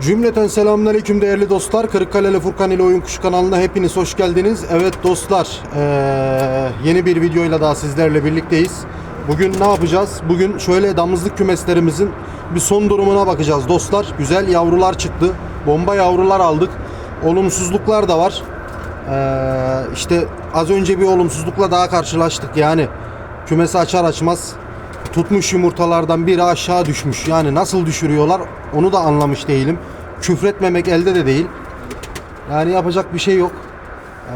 Cümleten selamünaleyküm değerli dostlar. Kırıkkaleli Furkan ile Oyun Kuşu kanalına hepiniz hoş geldiniz. Evet dostlar, eee, yeni bir videoyla daha sizlerle birlikteyiz. Bugün ne yapacağız? Bugün şöyle damızlık kümeslerimizin bir son durumuna bakacağız dostlar. Güzel yavrular çıktı. Bomba yavrular aldık. Olumsuzluklar da var. Eee işte az önce bir olumsuzlukla daha karşılaştık. Yani kümesi açar açmaz tutmuş yumurtalardan biri aşağı düşmüş. Yani nasıl düşürüyorlar onu da anlamış değilim. Küfretmemek elde de değil. Yani yapacak bir şey yok. Ee,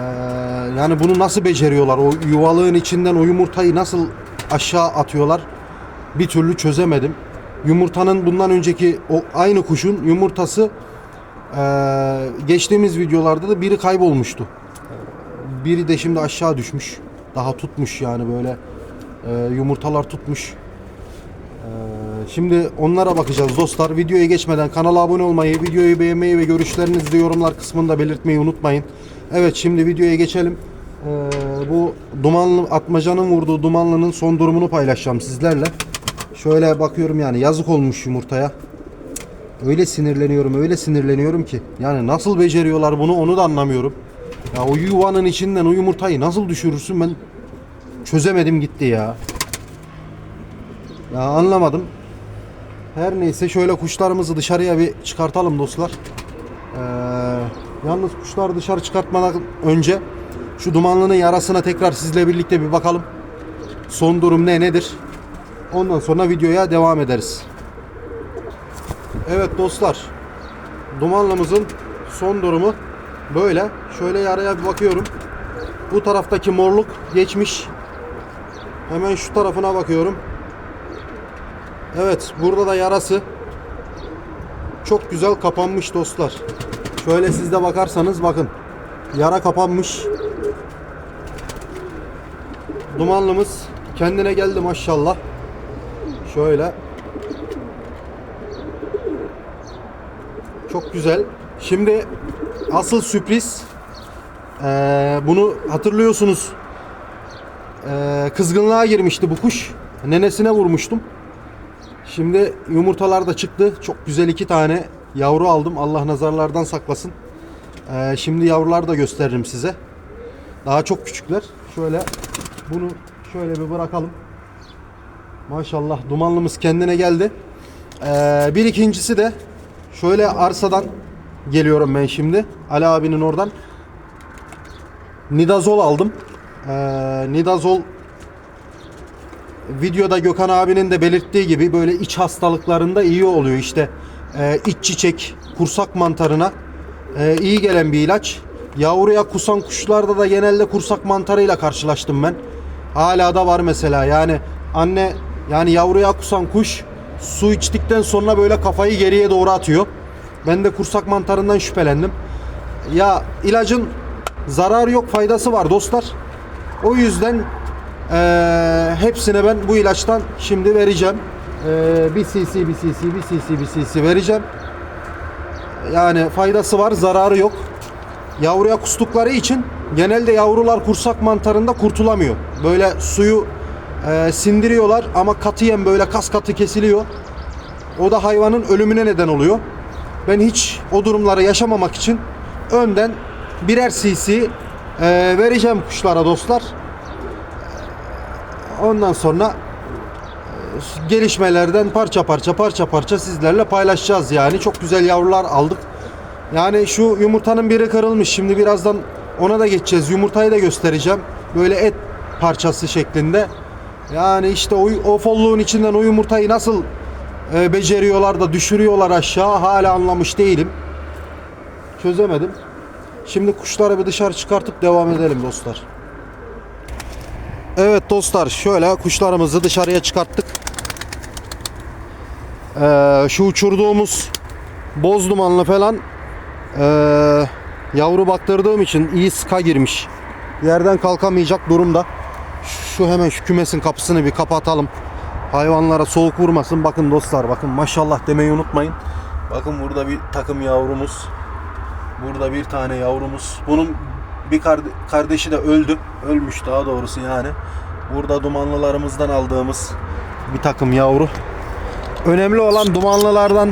yani bunu nasıl beceriyorlar? O yuvalığın içinden o yumurtayı nasıl aşağı atıyorlar? Bir türlü çözemedim. Yumurtanın bundan önceki o aynı kuşun yumurtası ee, geçtiğimiz videolarda da biri kaybolmuştu. Biri de şimdi aşağı düşmüş. Daha tutmuş yani böyle ee, yumurtalar tutmuş. Ee, şimdi onlara bakacağız dostlar. Videoya geçmeden kanala abone olmayı, videoyu beğenmeyi ve görüşlerinizi yorumlar kısmında belirtmeyi unutmayın. Evet şimdi videoya geçelim. Ee, bu dumanlı atmacanın vurduğu dumanlının son durumunu paylaşacağım sizlerle. Şöyle bakıyorum yani yazık olmuş yumurtaya. Öyle sinirleniyorum, öyle sinirleniyorum ki. Yani nasıl beceriyorlar bunu onu da anlamıyorum. Ya o yuvanın içinden o yumurtayı nasıl düşürürsün ben çözemedim gitti ya. Ya anlamadım. Her neyse şöyle kuşlarımızı dışarıya bir çıkartalım dostlar. Ee, yalnız kuşları dışarı çıkartmadan önce şu dumanlının yarasına tekrar sizle birlikte bir bakalım. Son durum ne nedir? Ondan sonra videoya devam ederiz. Evet dostlar. Dumanlımızın son durumu böyle. Şöyle yaraya bir bakıyorum. Bu taraftaki morluk geçmiş. Hemen şu tarafına bakıyorum. Evet, burada da yarası çok güzel kapanmış dostlar. Şöyle siz de bakarsanız bakın. Yara kapanmış. Dumanlımız kendine geldi maşallah. Şöyle. Çok güzel. Şimdi asıl sürpriz ee, bunu hatırlıyorsunuz. Ee, kızgınlığa girmişti bu kuş. Nenesine vurmuştum. Şimdi yumurtalar da çıktı. Çok güzel iki tane yavru aldım. Allah nazarlardan saklasın. Ee, şimdi yavrular da gösteririm size. Daha çok küçükler. Şöyle bunu şöyle bir bırakalım. Maşallah dumanlımız kendine geldi. Ee, bir ikincisi de şöyle arsadan geliyorum ben şimdi. Ali abinin oradan. Nidazol aldım. Ee, Nidazol videoda Gökhan abinin de belirttiği gibi böyle iç hastalıklarında iyi oluyor. İşte e, iç çiçek kursak mantarına e, iyi gelen bir ilaç. Yavruya kusan kuşlarda da genelde kursak mantarıyla karşılaştım ben. Hala da var mesela. Yani anne yani yavruya kusan kuş su içtikten sonra böyle kafayı geriye doğru atıyor. Ben de kursak mantarından şüphelendim. Ya ilacın zararı yok faydası var dostlar o yüzden ee, hepsine ben bu ilaçtan şimdi vereceğim. Ee, bir cc, bir cc, bir cc, bir cc vereceğim. Yani faydası var, zararı yok. Yavruya kustukları için genelde yavrular kursak mantarında kurtulamıyor. Böyle suyu e, sindiriyorlar ama katiyen böyle kas katı kesiliyor. O da hayvanın ölümüne neden oluyor. Ben hiç o durumları yaşamamak için önden birer cc e, vereceğim kuşlara dostlar. Ondan sonra e, gelişmelerden parça parça parça parça sizlerle paylaşacağız yani. Çok güzel yavrular aldık. Yani şu yumurtanın biri kırılmış. Şimdi birazdan ona da geçeceğiz. Yumurtayı da göstereceğim. Böyle et parçası şeklinde. Yani işte o, o folluğun içinden o yumurtayı nasıl e, beceriyorlar da düşürüyorlar aşağı hala anlamış değilim. Çözemedim. Şimdi kuşları bir dışarı çıkartıp devam edelim dostlar. Evet dostlar şöyle kuşlarımızı dışarıya çıkarttık. Ee, şu uçurduğumuz boz dumanlı falan ee, yavru baktırdığım için iyi sıka girmiş. Yerden kalkamayacak durumda. Şu hemen şu kümesin kapısını bir kapatalım. Hayvanlara soğuk vurmasın. Bakın dostlar bakın maşallah demeyi unutmayın. Bakın burada bir takım yavrumuz. Burada bir tane yavrumuz. Bunun bir karde- kardeşi de öldü. Ölmüş daha doğrusu yani. Burada dumanlılarımızdan aldığımız bir takım yavru. Önemli olan dumanlılardan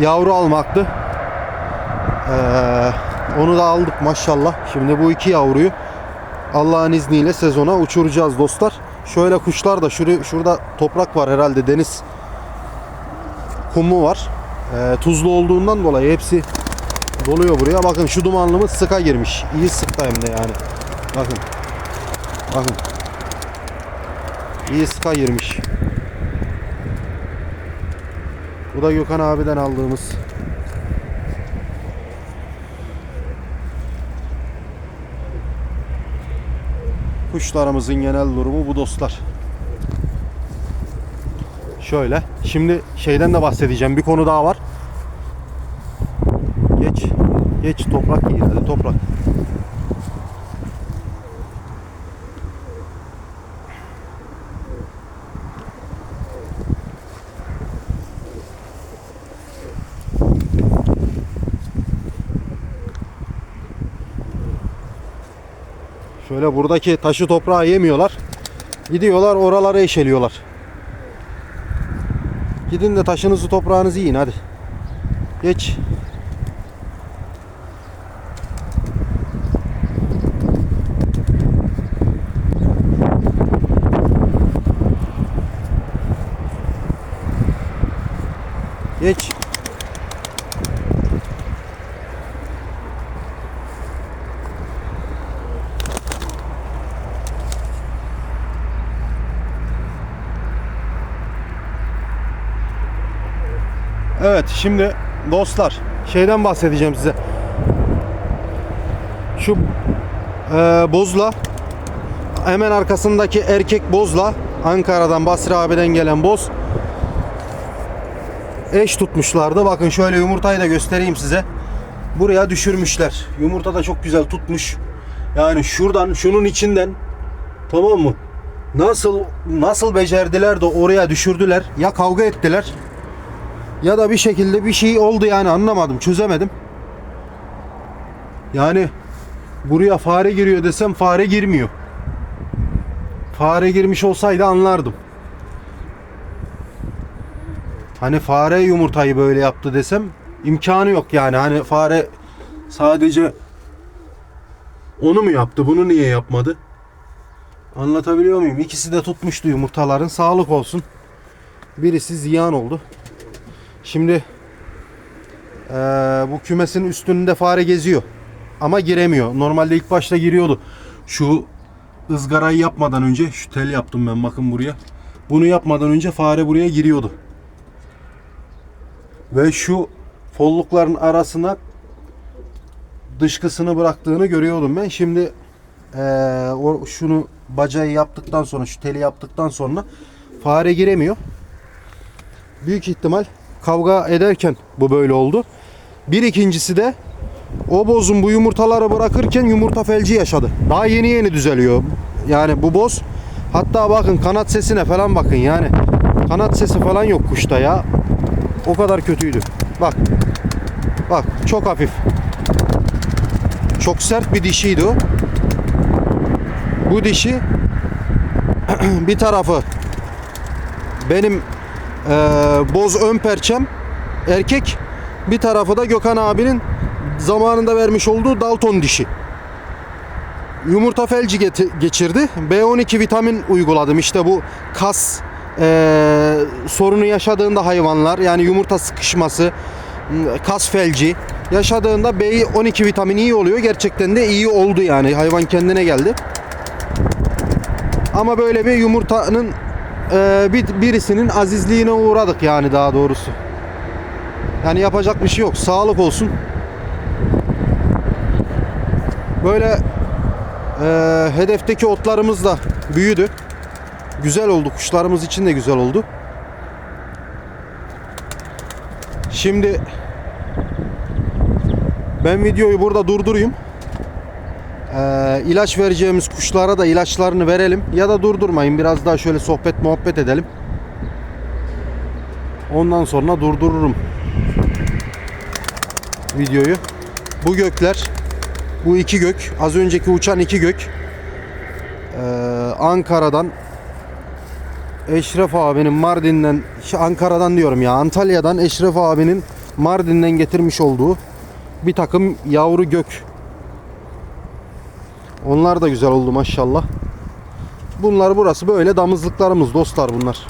yavru almaktı. Ee, onu da aldık maşallah. Şimdi bu iki yavruyu Allah'ın izniyle sezona uçuracağız dostlar. Şöyle kuşlar da şuraya, şurada toprak var herhalde deniz kumu var. Ee, tuzlu olduğundan dolayı hepsi doluyor buraya. Bakın şu dumanlımız sıka girmiş. İyi sıkta hem de yani. Bakın. Bakın. İyi sıka girmiş. Bu da Gökhan abiden aldığımız. Kuşlarımızın genel durumu bu dostlar. Şöyle. Şimdi şeyden de bahsedeceğim. Bir konu daha var. Geç. Geç toprak iyi. Hadi toprak. Şöyle buradaki taşı toprağı yemiyorlar. Gidiyorlar oraları eşeliyorlar. Gidin de taşınızı toprağınızı yiyin hadi. Geç. Geç. Evet şimdi dostlar şeyden bahsedeceğim size. Şu e, bozla hemen arkasındaki erkek bozla Ankara'dan Basri abiden gelen boz eş tutmuşlardı. Bakın şöyle yumurtayı da göstereyim size. Buraya düşürmüşler. Yumurta da çok güzel tutmuş. Yani şuradan şunun içinden tamam mı? Nasıl nasıl becerdiler de oraya düşürdüler. Ya kavga ettiler ya da bir şekilde bir şey oldu yani anlamadım çözemedim. Yani buraya fare giriyor desem fare girmiyor. Fare girmiş olsaydı anlardım. Hani fare yumurtayı böyle yaptı desem imkanı yok yani. Hani fare sadece onu mu yaptı? Bunu niye yapmadı? Anlatabiliyor muyum? İkisi de tutmuştu yumurtaların. Sağlık olsun. Birisi ziyan oldu. Şimdi eee, bu kümesin üstünde fare geziyor. Ama giremiyor. Normalde ilk başta giriyordu. Şu ızgarayı yapmadan önce şu tel yaptım ben bakın buraya. Bunu yapmadan önce fare buraya giriyordu. Ve şu follukların arasına dışkısını bıraktığını görüyordum ben. Şimdi eee, o şunu bacağı yaptıktan sonra şu teli yaptıktan sonra fare giremiyor. Büyük ihtimal kavga ederken bu böyle oldu. Bir ikincisi de o bozun bu yumurtaları bırakırken yumurta felci yaşadı. Daha yeni yeni düzeliyor. Yani bu boz hatta bakın kanat sesine falan bakın yani. Kanat sesi falan yok kuşta ya. O kadar kötüydü. Bak. Bak çok hafif. Çok sert bir dişiydi o. Bu dişi bir tarafı benim eee, boz ön perçem erkek bir tarafı da Gökhan abinin zamanında vermiş olduğu Dalton dişi. Yumurta felci geçirdi. B12 vitamin uyguladım. İşte bu kas eee, sorunu yaşadığında hayvanlar yani yumurta sıkışması, kas felci yaşadığında B12 vitamini iyi oluyor. Gerçekten de iyi oldu yani. Hayvan kendine geldi. Ama böyle bir yumurtanın eee, bir, birisinin azizliğine uğradık yani daha doğrusu. Yani yapacak bir şey yok. Sağlık olsun. Böyle eee, hedefteki otlarımız da büyüdü. Güzel oldu. Kuşlarımız için de güzel oldu. Şimdi ben videoyu burada durdurayım. Eee ilaç vereceğimiz kuşlara da ilaçlarını verelim. Ya da durdurmayın. Biraz daha şöyle sohbet muhabbet edelim. Ondan sonra durdururum videoyu. Bu gökler, bu iki gök, az önceki uçan iki gök eee, Ankara'dan Eşref abinin Mardin'den, şey, Ankara'dan diyorum ya Antalya'dan Eşref abinin Mardin'den getirmiş olduğu bir takım yavru gök. Onlar da güzel oldu maşallah. Bunlar burası böyle damızlıklarımız dostlar bunlar.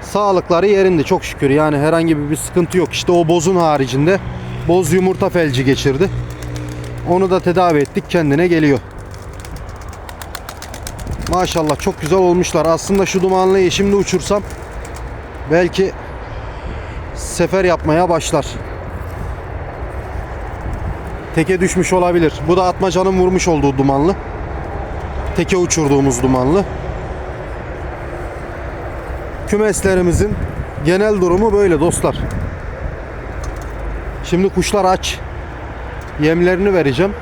Sağlıkları yerinde çok şükür. Yani herhangi bir, bir sıkıntı yok. İşte o bozun haricinde boz yumurta felci geçirdi. Onu da tedavi ettik. Kendine geliyor. Maşallah çok güzel olmuşlar. Aslında şu dumanlıyı şimdi uçursam belki sefer yapmaya başlar. Teke düşmüş olabilir. Bu da Atmaca'nın vurmuş olduğu dumanlı. Teke uçurduğumuz dumanlı. Kümeslerimizin genel durumu böyle dostlar. Şimdi kuşlar aç. Yemlerini vereceğim.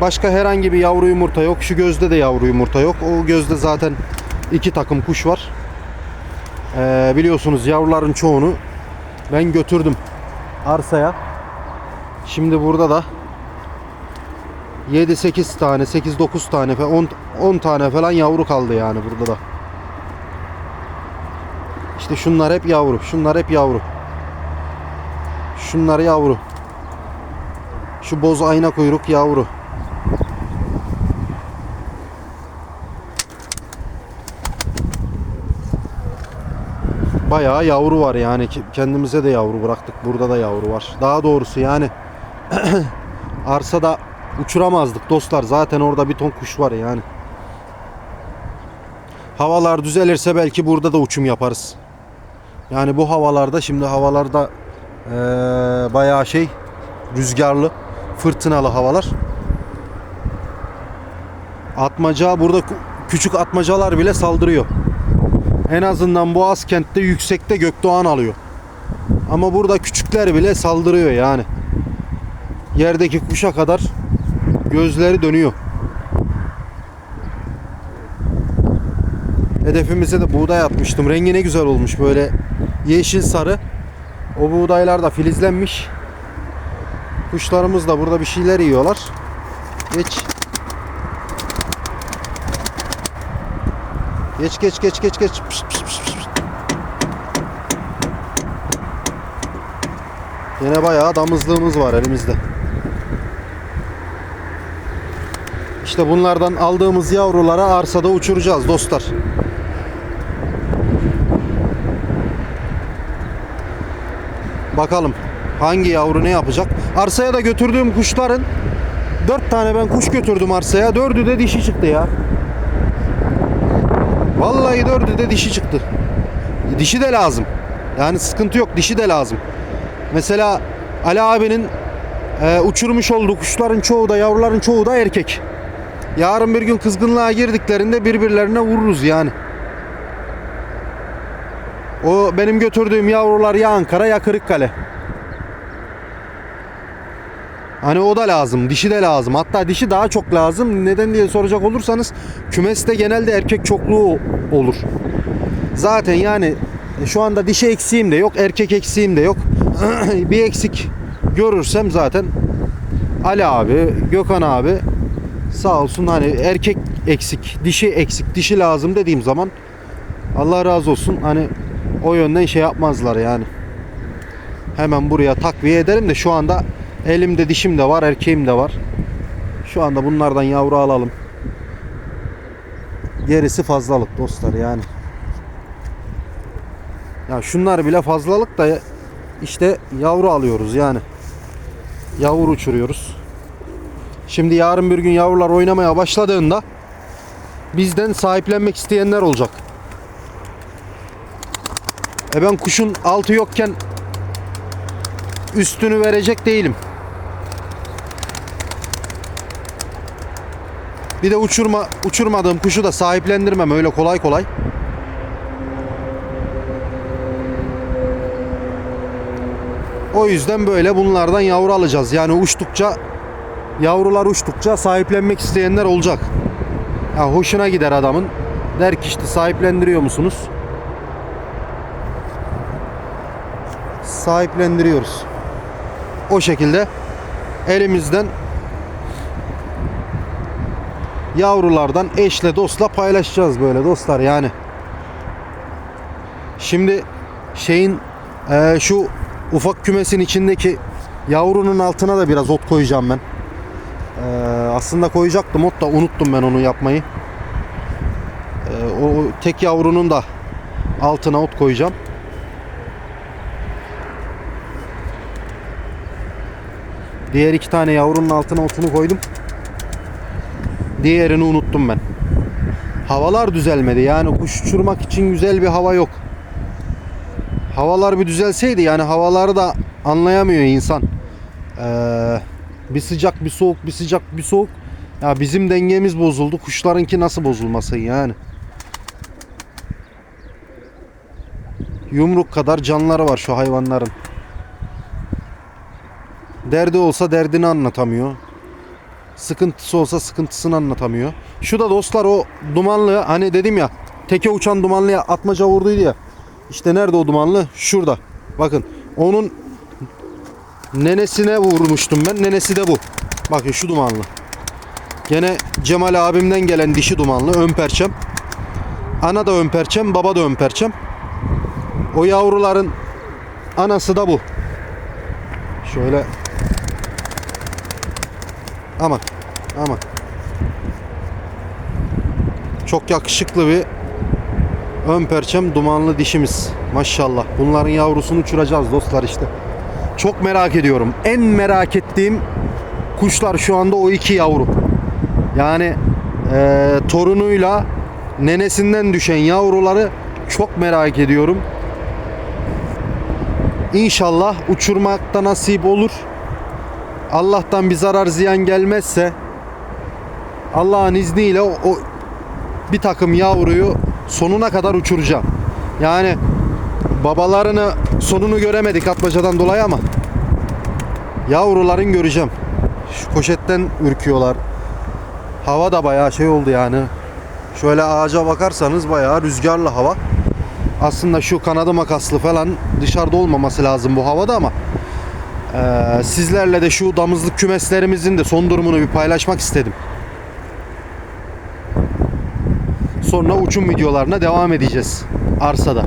Başka herhangi bir yavru yumurta yok. Şu gözde de yavru yumurta yok. O gözde zaten iki takım kuş var. Ee, biliyorsunuz yavruların çoğunu ben götürdüm arsaya. Şimdi burada da 7-8 tane, 8-9 tane falan 10, 10 tane falan yavru kaldı yani burada da. İşte şunlar hep yavru. Şunlar hep yavru. Şunlar yavru. Şu boz ayna kuyruk yavru. Bayağı yavru var yani kendimize de yavru bıraktık. Burada da yavru var. Daha doğrusu yani arsada uçuramazdık dostlar. Zaten orada bir ton kuş var yani. Havalar düzelirse belki burada da uçum yaparız. Yani bu havalarda şimdi havalarda eee bayağı şey rüzgarlı, fırtınalı havalar. Atmaca burada küçük atmacalar bile saldırıyor. En azından Boğaz kentte yüksekte Gökdoğan alıyor. Ama burada küçükler bile saldırıyor yani. Yerdeki kuşa kadar gözleri dönüyor. Hedefimize de buğday atmıştım. Rengi ne güzel olmuş böyle yeşil sarı. O buğdaylar da filizlenmiş. Kuşlarımız da burada bir şeyler yiyorlar. Geç. Geç geç geç geç geç. Pişt, pişt, pişt, pişt. Yine bayağı damızlığımız var elimizde. İşte bunlardan aldığımız yavrulara arsada uçuracağız dostlar. Bakalım hangi yavru ne yapacak. Arsaya da götürdüğüm kuşların dört tane ben kuş götürdüm arsaya. Dördü de dişi çıktı ya. Vallahi dördü de dişi çıktı. Dişi de lazım. Yani sıkıntı yok. Dişi de lazım. Mesela Ali abinin e, uçurmuş olduğu kuşların çoğu da yavruların çoğu da erkek. Yarın bir gün kızgınlığa girdiklerinde birbirlerine vururuz yani. O benim götürdüğüm yavrular ya Ankara ya Kırıkkale. Hani o da lazım. Dişi de lazım. Hatta dişi daha çok lazım. Neden diye soracak olursanız kümeste genelde erkek çokluğu olur. Zaten yani şu anda dişi eksiğim de yok. Erkek eksiğim de yok. bir eksik görürsem zaten Ali abi, Gökhan abi sağ olsun hani erkek eksik, dişi eksik, dişi lazım dediğim zaman Allah razı olsun hani o yönden şey yapmazlar yani. Hemen buraya takviye ederim de şu anda elimde dişim de var, erkeğim de var. Şu anda bunlardan yavru alalım. Gerisi fazlalık dostlar yani. Ya şunlar bile fazlalık da işte yavru alıyoruz yani. Yavru uçuruyoruz. Şimdi yarın bir gün yavrular oynamaya başladığında bizden sahiplenmek isteyenler olacak. E ben kuşun altı yokken üstünü verecek değilim. Bir de uçurma uçurmadığım kuşu da sahiplendirmem öyle kolay kolay. O yüzden böyle bunlardan yavru alacağız. Yani uçtukça yavrular uçtukça sahiplenmek isteyenler olacak. Ya hoşuna gider adamın. Der ki işte sahiplendiriyor musunuz? Sahiplendiriyoruz. O şekilde elimizden yavrulardan eşle dostla paylaşacağız böyle dostlar yani. Şimdi şeyin eee, şu ufak kümesin içindeki yavrunun altına da biraz ot koyacağım ben. Eee, aslında koyacaktım ot da unuttum ben onu yapmayı. Eee, o tek yavrunun da altına ot koyacağım. Diğer iki tane yavrunun altına otunu koydum. Diğerini unuttum ben. Havalar düzelmedi. Yani kuş uçurmak için güzel bir hava yok. Havalar bir düzelseydi yani havaları da anlayamıyor insan. Ee, bir sıcak bir soğuk bir sıcak bir soğuk. Ya bizim dengemiz bozuldu. Kuşlarınki nasıl bozulmasın yani. Yumruk kadar canları var şu hayvanların. Derdi olsa derdini anlatamıyor. Sıkıntısı olsa sıkıntısını anlatamıyor. Şu da dostlar o dumanlı hani dedim ya teke uçan dumanlıya atmaca vurduydu ya. İşte nerede o dumanlı? Şurada. Bakın onun nenesine vurmuştum ben. Nenesi de bu. Bakın şu dumanlı. Gene Cemal abimden gelen dişi dumanlı ön perçem. Ana da ön perçem, baba da ön perçem. O yavruların anası da bu. Şöyle Aman. Aman. Çok yakışıklı bir ön perçem dumanlı dişimiz. Maşallah. Bunların yavrusunu uçuracağız dostlar işte. Çok merak ediyorum. En merak ettiğim kuşlar şu anda o iki yavru. Yani eee, torunuyla nenesinden düşen yavruları çok merak ediyorum. İnşallah uçurmakta nasip olur. Allah'tan bir zarar ziyan gelmezse Allah'ın izniyle o, o bir takım yavruyu sonuna kadar uçuracağım. Yani babalarını sonunu göremedik atmacadan dolayı ama yavruların göreceğim. Şu poşetten ürküyorlar. Hava da bayağı şey oldu yani. Şöyle ağaca bakarsanız bayağı rüzgarlı hava. Aslında şu kanadı makaslı falan dışarıda olmaması lazım bu havada ama ee, sizlerle de şu damızlık kümeslerimizin de son durumunu bir paylaşmak istedim. Sonra uçum videolarına devam edeceğiz arsada.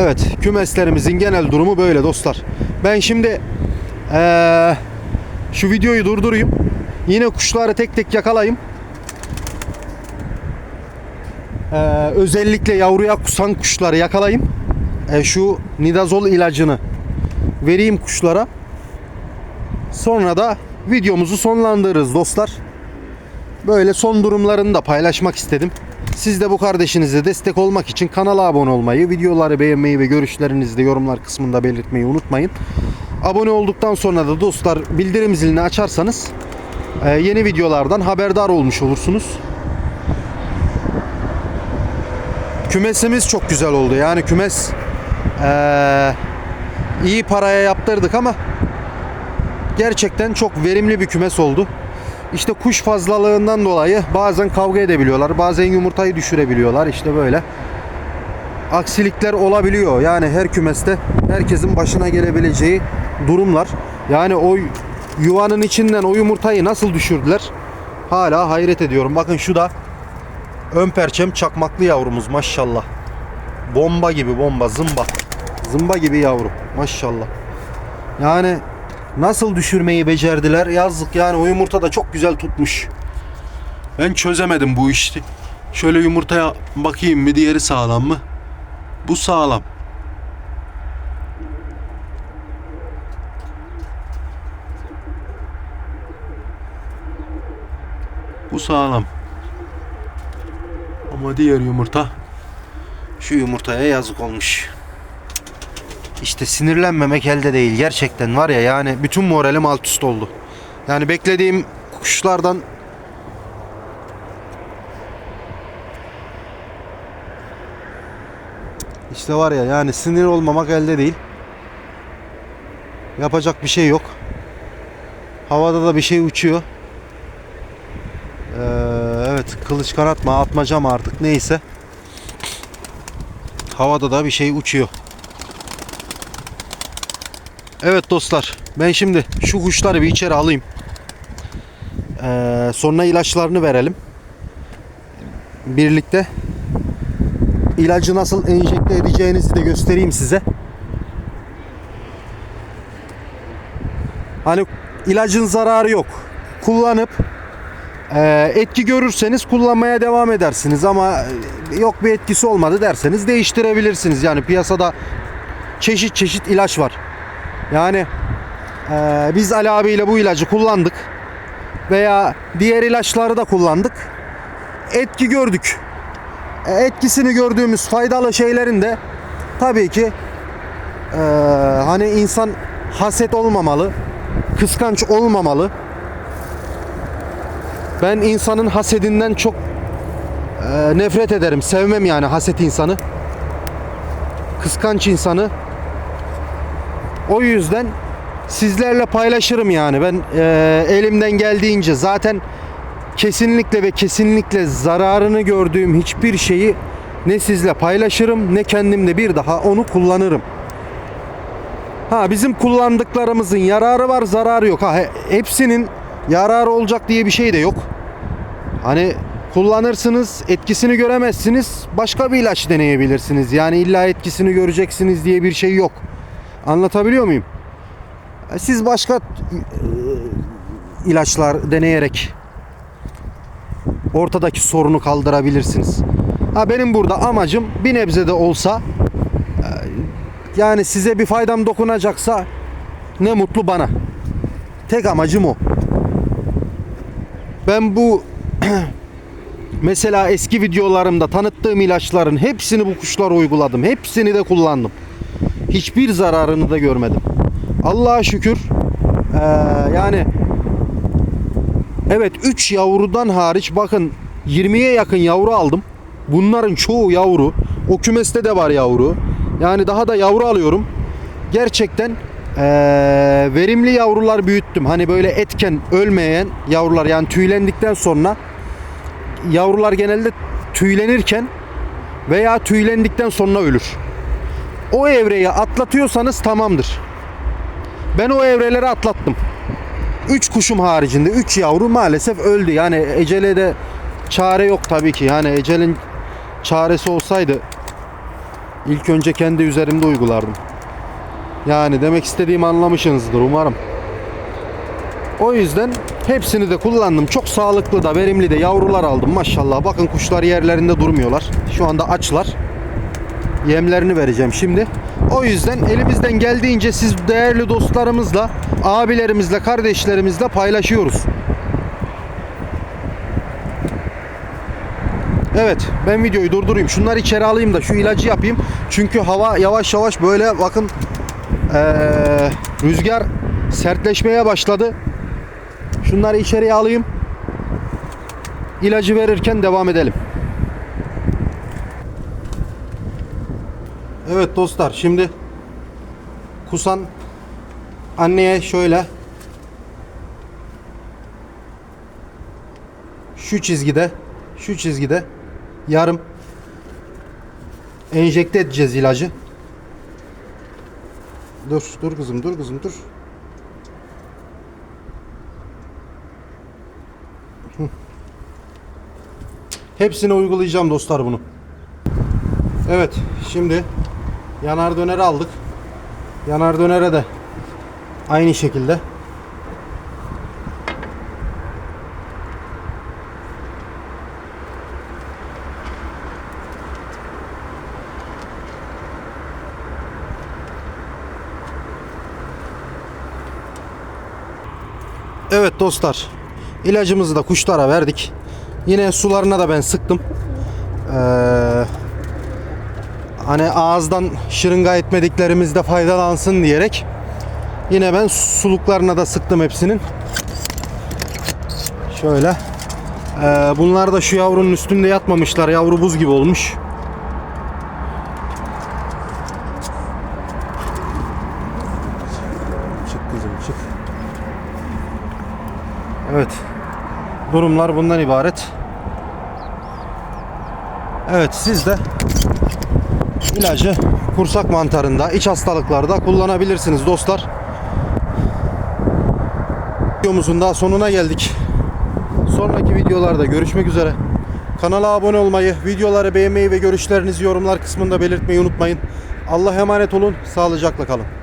Evet, kümeslerimizin genel durumu böyle dostlar. Ben şimdi ee, şu videoyu durdurayım. Yine kuşları tek tek yakalayayım. Ee, özellikle yavruya kusan kuşları yakalayayım e, şu nidazol ilacını vereyim kuşlara. Sonra da videomuzu sonlandırırız dostlar. Böyle son durumlarını da paylaşmak istedim. Siz de bu kardeşinize destek olmak için kanala abone olmayı, videoları beğenmeyi ve görüşlerinizi de yorumlar kısmında belirtmeyi unutmayın. Abone olduktan sonra da dostlar bildirim zilini açarsanız e, yeni videolardan haberdar olmuş olursunuz. Kümesimiz çok güzel oldu. Yani kümes ee, iyi paraya yaptırdık ama gerçekten çok verimli bir kümes oldu. İşte kuş fazlalığından dolayı bazen kavga edebiliyorlar, bazen yumurtayı düşürebiliyorlar. İşte böyle aksilikler olabiliyor. Yani her kümeste herkesin başına gelebileceği durumlar. Yani o yuvanın içinden o yumurtayı nasıl düşürdüler? Hala hayret ediyorum. Bakın şu da ön perçem çakmaklı yavrumuz maşallah. Bomba gibi bomba zımba. Zımba gibi yavru maşallah. Yani nasıl düşürmeyi becerdiler yazık yani o yumurta da çok güzel tutmuş. Ben çözemedim bu işi. Şöyle yumurtaya bakayım mı diğeri sağlam mı? Bu sağlam. Bu sağlam. Ama diğer yumurta şu yumurtaya yazık olmuş. İşte sinirlenmemek elde değil. Gerçekten var ya yani bütün moralim alt üst oldu. Yani beklediğim kuşlardan işte var ya yani sinir olmamak elde değil. Yapacak bir şey yok. Havada da bir şey uçuyor. Ee, evet kılıç kanat mı atmaca mı artık neyse. Havada da bir şey uçuyor. Evet dostlar ben şimdi şu kuşları bir içeri alayım. Ee, sonra ilaçlarını verelim. birlikte ilacı nasıl enjekte edeceğinizi de göstereyim size. Hani ilacın zararı yok. Kullanıp e, etki görürseniz kullanmaya devam edersiniz ama e, yok bir etkisi olmadı derseniz değiştirebilirsiniz. Yani piyasada çeşit çeşit ilaç var. Yani e, biz Ali abiyle bu ilacı kullandık veya diğer ilaçları da kullandık. Etki gördük. E, etkisini gördüğümüz faydalı şeylerin de tabii ki e, hani insan haset olmamalı, kıskanç olmamalı. Ben insanın hasedinden çok e, nefret ederim. Sevmem yani haset insanı. Kıskanç insanı. O yüzden sizlerle paylaşırım yani. Ben e, elimden geldiğince zaten kesinlikle ve kesinlikle zararını gördüğüm hiçbir şeyi ne sizle paylaşırım ne kendimde bir daha onu kullanırım. Ha bizim kullandıklarımızın yararı var, zararı yok. Ha he- hepsinin yararı olacak diye bir şey de yok. Hani kullanırsınız, etkisini göremezsiniz, başka bir ilaç deneyebilirsiniz. Yani illa etkisini göreceksiniz diye bir şey yok. Anlatabiliyor muyum? E, Siz başka e, ilaçlar deneyerek ortadaki sorunu kaldırabilirsiniz. Ha benim burada amacım bir nebze de olsa e, yani size bir faydam dokunacaksa ne mutlu bana. Tek amacım o. Ben bu mesela eski videolarımda tanıttığım ilaçların hepsini bu kuşlara uyguladım. Hepsini de kullandım. Hiçbir zararını da görmedim. Allah'a şükür eee, yani evet 3 yavrudan hariç bakın 20'ye yakın yavru aldım. Bunların çoğu yavru. O kümeste de var yavru. Yani daha da yavru alıyorum. Gerçekten eee, verimli yavrular büyüttüm. Hani böyle etken ölmeyen yavrular yani tüylendikten sonra yavrular genelde tüylenirken veya tüylendikten sonra ölür. O evreyi atlatıyorsanız tamamdır. Ben o evreleri atlattım. 3 kuşum haricinde 3 yavru maalesef öldü. Yani ecele de çare yok tabii ki. Yani ecelin çaresi olsaydı ilk önce kendi üzerimde uygulardım. Yani demek istediğimi anlamışsınızdır umarım. O yüzden hepsini de kullandım. Çok sağlıklı da verimli de yavrular aldım maşallah. Bakın kuşlar yerlerinde durmuyorlar. Şu anda açlar. Yemlerini vereceğim şimdi. O yüzden elimizden geldiğince siz değerli dostlarımızla, abilerimizle, kardeşlerimizle paylaşıyoruz. Evet ben videoyu durdurayım. Şunları içeri alayım da şu ilacı yapayım. Çünkü hava yavaş yavaş böyle bakın eee, rüzgar sertleşmeye başladı. Şunları içeriye alayım. İlacı verirken devam edelim. Evet dostlar şimdi kusan anneye şöyle şu çizgide şu çizgide yarım enjekte edeceğiz ilacı. Dur dur kızım dur kızım dur. Hepsine uygulayacağım dostlar bunu. Evet şimdi yanar döneri aldık. Yanar dönere de aynı şekilde Evet dostlar ilacımızı da kuşlara verdik. Yine sularına da ben sıktım. Ee, hani ağızdan şırınga etmediklerimizde faydalansın diyerek yine ben suluklarına da sıktım hepsinin. Şöyle. Ee, bunlar da şu yavrunun üstünde yatmamışlar. Yavru buz gibi olmuş. Çık kızım çık. Evet. Durumlar bundan ibaret. Evet siz de ilacı kursak mantarında, iç hastalıklarda kullanabilirsiniz dostlar. Videomuzun daha sonuna geldik. Sonraki videolarda görüşmek üzere. Kanala abone olmayı, videoları beğenmeyi ve görüşlerinizi yorumlar kısmında belirtmeyi unutmayın. Allah'a emanet olun. Sağlıcakla kalın.